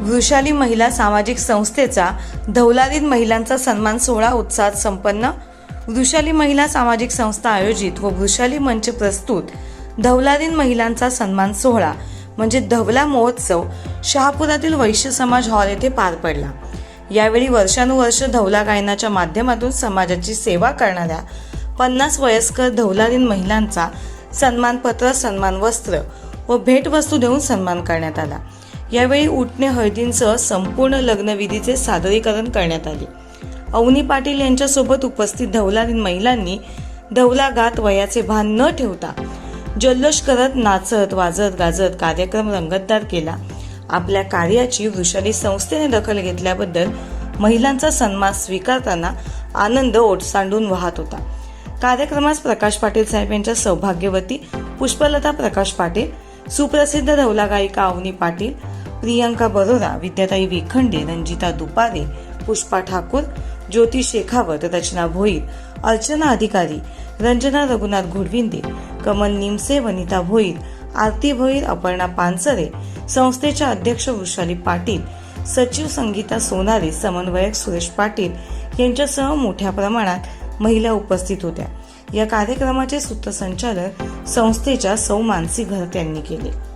वृषाली महिला सामाजिक संस्थेचा धौलादीन महिलांचा सन्मान सोहळा उत्साहात संपन्न. वृषाली महिला सामाजिक संस्था आयोजित व वृषाली मंच प्रस्तुत धौलादीन महिलांचा सन्मान सोहळा म्हणजे धवला महोत्सव शहापुरातील वैश्य समाज हॉल येथे पार पडला. यावेळी वर्षानुवर्ष धवला गायनाच्या माध्यमातून समाजाची सेवा करणाऱ्या पन्नास वयस्कर धवलादीन महिलांचा सन्मानपत्र सन्मान वस्त्र व भेटवस्तू देऊन सन्मान करण्यात आला. यावेळी उठणे हळदींसह संपूर्ण लग्नविधीचे सादरीकरण करण्यात आले. अवनी पाटील यांच्यासोबत उपस्थित धवलादीन महिलांनी धवला गात वयाचे भान न ठेवता जल्लोष करत नाचत वाजत गाजत कार्यक्रम रंगतदार केला. आपल्या कार्याची वृषाली संस्थेने दखल घेतल्याबद्दल महिलांचा सन्मान स्वीकारताना आनंद ओटसांडून वाहत होता. कार्यक्रमास प्रकाश पाटील साहेब यांच्या सौभाग्यवती पुष्पलता प्रकाश पाटील सुप्रसिद्ध धवला गायिका अवनी पाटील प्रियांका बरोरा विद्याताई विखंडे रंजिता दुपारे पुष्पा ठाकूर ज्योती शेखावत रचना भोईर अर्चना अधिकारी रंजना रघुनाथ घोडविंदे कमल निमसे वनिता भोईर आरती भोईर अपर्णा पानसरे संस्थेच्या अध्यक्ष वृषाली पाटील सचिव संगीता सोनारे समन्वयक सुरेश पाटील यांच्यासह मोठ्या प्रमाणात महिला उपस्थित होत्या. या कार्यक्रमाचे सूत्रसंचालन संस्थेच्या सौ मानसी घर यांनी केले.